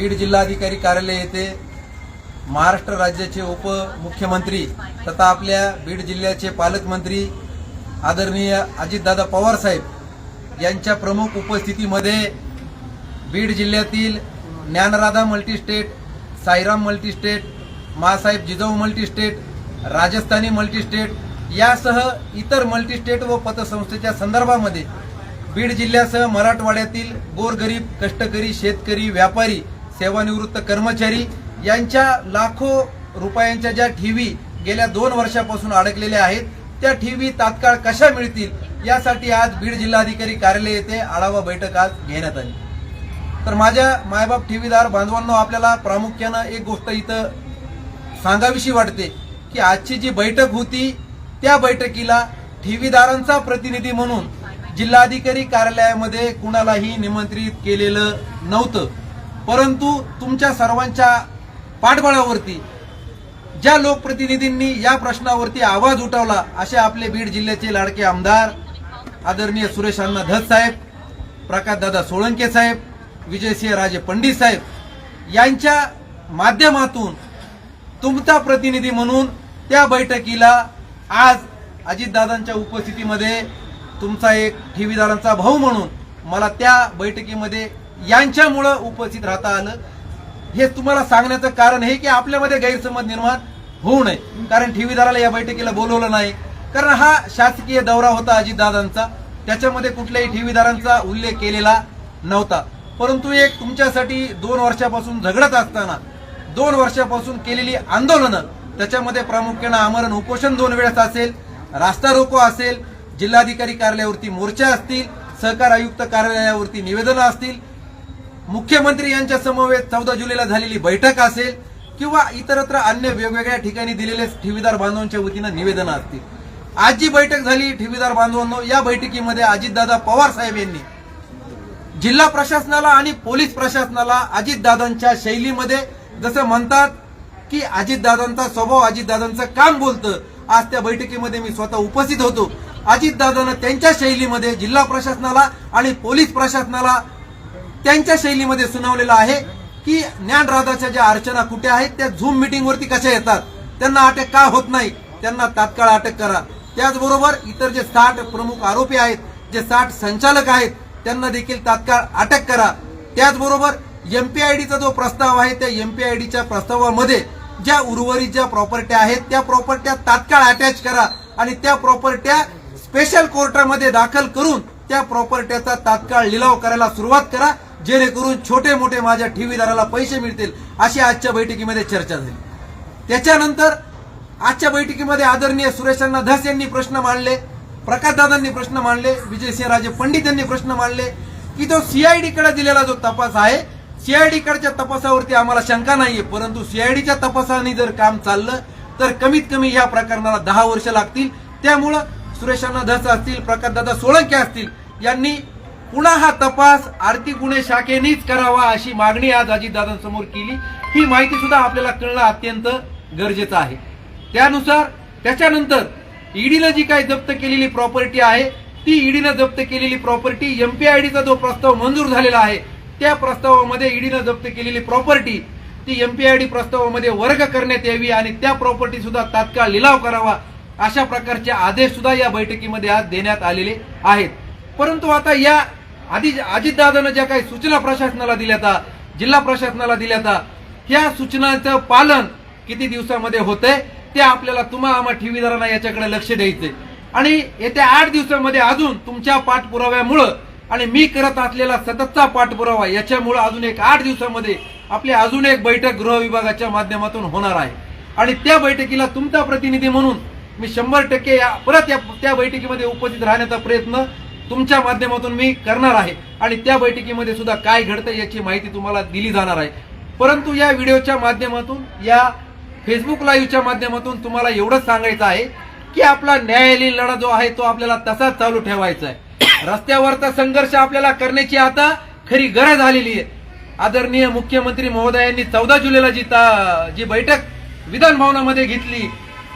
बीड जिल्हाधिकारी कार्यालय येथे महाराष्ट्र राज्याचे उपमुख्यमंत्री तथा आपल्या बीड जिल्ह्याचे पालकमंत्री आदरणीय अजितदादा पवार साहेब यांच्या प्रमुख उपस्थितीमध्ये बीड जिल्ह्यातील Dnyanradha multistate Sairam multistate Masaheb Jijau multistate Rajasthani multistate यासह इतर मल्टीस्टेट व पतसंस्थेच्या संदर्भामध्ये बीड जिल्ह्यासह मराठवाड्यातील गोरगरीब कष्टकरी शेतकरी व्यापारी सेवानिवृत्त कर्मचारी यांच्या लाखो रुपयांच्या ज्या ठेवी गेल्या दोन वर्षापासून अडकलेल्या आहेत त्या ठेवी तात्काळ कशा मिळतील यासाठी आज बीड जिल्हाधिकारी कार्यालय येथे आढावा बैठक आज घेण्यात आली. तर माझ्या मायबाप ठेवीदार बांधवांनो आपल्याला प्रामुख्यानं एक गोष्ट इथं सांगावीशी वाटते की आजची जी बैठक होती त्या बैठकीला ठेवीदारांचा प्रतिनिधी म्हणून जिल्हाधिकारी कार्यालयामध्ये कुणालाही निमंत्रित केलेलं नव्हतं. परंतु तुमच्या सर्वांच्या पाठबळावरती ज्या लोकप्रतिनिधींनी या प्रश्नावरती आवाज उठवला असे आपले बीड जिल्ह्याचे लाडके आमदार आदरणीय सुरेश अण्णा धस साहेब प्रकाशदादा सोळंके साहेब विजयसिंह राजे पंडित साहेब यांच्या माध्यमातून तुमचा प्रतिनिधी म्हणून त्या बैठकीला आज अजितदादांच्या उपस्थितीमध्ये तुमचा एक ठेवीदारांचा भाऊ म्हणून मला त्या बैठकीमध्ये यांच्यामुळं उपस्थित राहता आलं हे तुम्हाला सांगण्याचं कारण हे की आपल्यामध्ये गैरसमज निर्माण होऊ नये. कारण ठेवीदाराला या बैठकीला बोलवलं नाही. कारण हा शासकीय दौरा होता अजितदादांचा. त्याच्यामध्ये कुठल्याही ठेवीदारांचा उल्लेख केलेला नव्हता. परंतु एक तुमच्यासाठी दोन वर्षापासून झगडत असताना दोन वर्षापासून केलेली आंदोलनं त्याच्यामध्ये प्रामुख्यानं आमरण उपोषण दोन वेळेस असेल रास्ता रोको असेल जिल्हाधिकारी कार्यालयावरती मोर्चा असतील सहकार आयुक्त कार्यालयावरती निवेदनं असतील मुख्यमंत्री यांच्या समवेत चौदा जुलैला झालेली बैठक असेल किंवा इतरत्र अन्य वेगवेगळ्या ठिकाणी दिलेले ठेवीदार बांधवांच्या वतीनं निवेदनं असतील. आज जी बैठक झाली ठेवीदार बांधवांनो या बैठकीमध्ये अजितदादा पवार साहेब यांनी जिल्हा प्रशासनाला आणि पोलीस प्रशासनाला अजितदादांच्या शैलीमध्ये जसं म्हणतात की अजितदादांचा स्वभाव अजितदादांचं काम बोलतं. आज त्या बैठकीमध्ये मी स्वतः उपस्थित होतो. अजितदादानं त्यांच्या शैलीमध्ये जिल्हा प्रशासनाला आणि पोलीस प्रशासनाला त्यांच्या शैलीमध्ये सुनावलेलं आहे की ज्ञानराधाच्या ज्या अर्चना कुठे आहेत त्या झूम मिटिंगवरती कशा येतात त्यांना अटक का होत नाही त्यांना तात्काळ अटक करा. त्याचबरोबर इतर जे साठ प्रमुख आरोपी आहेत जे साठ संचालक आहेत त्यांना देखील तात्काळ अटक करा. त्याचबरोबर एमपीआयडीचा जो प्रस्ताव आहे त्या एमपीआयडीच्या प्रस्तावामध्ये ज्या उर्वरित ज्या प्रॉपर्ट्या आहेत त्या प्रॉपर्ट्या तात्काळ अटॅच करा आणि त्या प्रॉपर्ट्या स्पेशल कोर्टामध्ये दाखल करून त्या प्रॉपर्ट्याचा तात्काळ लिलाव करायला सुरुवात करा. जेणेकरून छोटे मोठे माझ्या ठेवीदाराला पैसे मिळतील अशी आजच्या बैठकीमध्ये चर्चा झाली. त्याच्यानंतर आजच्या बैठकीमध्ये आदरणीय सुरेशांना धस यांनी प्रश्न मांडले प्रकाशदादांनी प्रश्न मांडले विजयसिंहराजे पंडित यांनी प्रश्न मांडले की तो सीआयडीकडे दिलेला जो तपास आहे सीआयडीकडच्या तपासावरती आम्हाला शंका नाहीये परंतु सीआयडीच्या तपासाने जर काम चाललं तर कमीत कमी या प्रकरणाला दहा वर्ष लागतील. त्यामुळं सुरेशांना धस असतील प्रकाशदादा सोळंके असतील यांनी पुन्हा हा तपास आर्थिक गुन्हे शाखेनेच करावा अशी मागणी आज अजितदादांसमोर केली. ही माहिती सुद्धा आपल्याला कळणं अत्यंत गरजेचं आहे. त्यानुसार त्याच्यानंतर ईडीनं जी काही जप्त केलेली प्रॉपर्टी आहे ती ईडीनं जप्त केलेली प्रॉपर्टी एमपीआयडीचा जो प्रस्ताव मंजूर झालेला आहे त्या प्रस्तावामध्ये ईडीनं जप्त केलेली प्रॉपर्टी ती एमपीआयडी प्रस्तावामध्ये वर्ग करण्यात यावी आणि त्या प्रॉपर्टी सुद्धा तात्काळ लिलाव करावा अशा प्रकारचे आदेश सुद्धा या बैठकीमध्ये आज देण्यात आलेले आहेत. परंतु आता या आधी अजितदादानं ज्या काही सूचना प्रशासनाला दिल्या जिल्हा प्रशासनाला दिल्या ह्या सूचनांचं पालन किती दिवसामध्ये होतंय ते आपल्याला तुम्हा आम्हा ठेवीदारांना याच्याकडे लक्ष द्यायचंय. आणि येत्या आठ दिवसामध्ये अजून तुमच्या पाठपुराव्यामुळं आणि मी करत असलेला सततचा पाठपुरावा याच्यामुळं अजून एक आठ दिवसामध्ये आपली अजून एक बैठक गृह विभागाच्या माध्यमातून होणार आहे. आणि त्या बैठकीला तुमचा प्रतिनिधी म्हणून मी शंभर टक्के या परत या त्या बैठकीमध्ये उपस्थित राहण्याचा प्रयत्न तुमच्या माध्यमातून मी करणार आहे. आणि त्या बैठकीमध्ये सुद्धा काय घडतं याची माहिती तुम्हाला दिली जाणार आहे. परंतु या व्हिडिओच्या माध्यमातून या फेसबुक लाईव्हच्या माध्यमातून तुम्हाला एवढंच सांगायचं आहे की आपला न्यायालयीन लढा जो आहे तो आपल्याला तसाच चालू ठेवायचा आहे. रस्त्यावरचा संघर्ष आपल्याला करण्याची आता खरी गरज आलेली आहे. आदरणीय मुख्यमंत्री महोदयांनी चौदा जुलैला जी जी बैठक विधान भवनामध्ये घेतली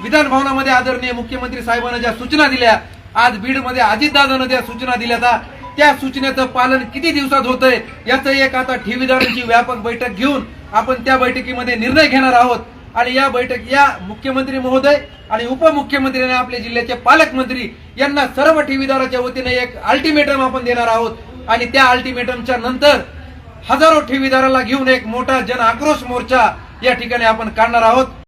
विधान भवनामध्ये आदरणीय मुख्यमंत्री साहेबांना ज्या सूचना दिल्या आज बीडमध्ये अजितदादानं त्या सूचना दिल्या त्या त्या सूचनेचं पालन किती दिवसात होतंय याचं एक आता ठेवीदारांची व्यापक बैठक घेऊन आपण त्या बैठकीमध्ये निर्णय घेणार आहोत. आणि या बैठक या मुख्यमंत्री महोदय आणि उपमुख्यमंत्री आणि आपल्या जिल्ह्याचे पालकमंत्री यांना सर्व ठेवीदाराच्या वतीने एक अल्टिमेटम आपण देणार आहोत. आणि त्या अल्टिमेटमच्या नंतर हजारो ठेवीदाराला घेऊन एक मोठा जन आक्रोश मोर्चा या ठिकाणी आपण काढणार आहोत.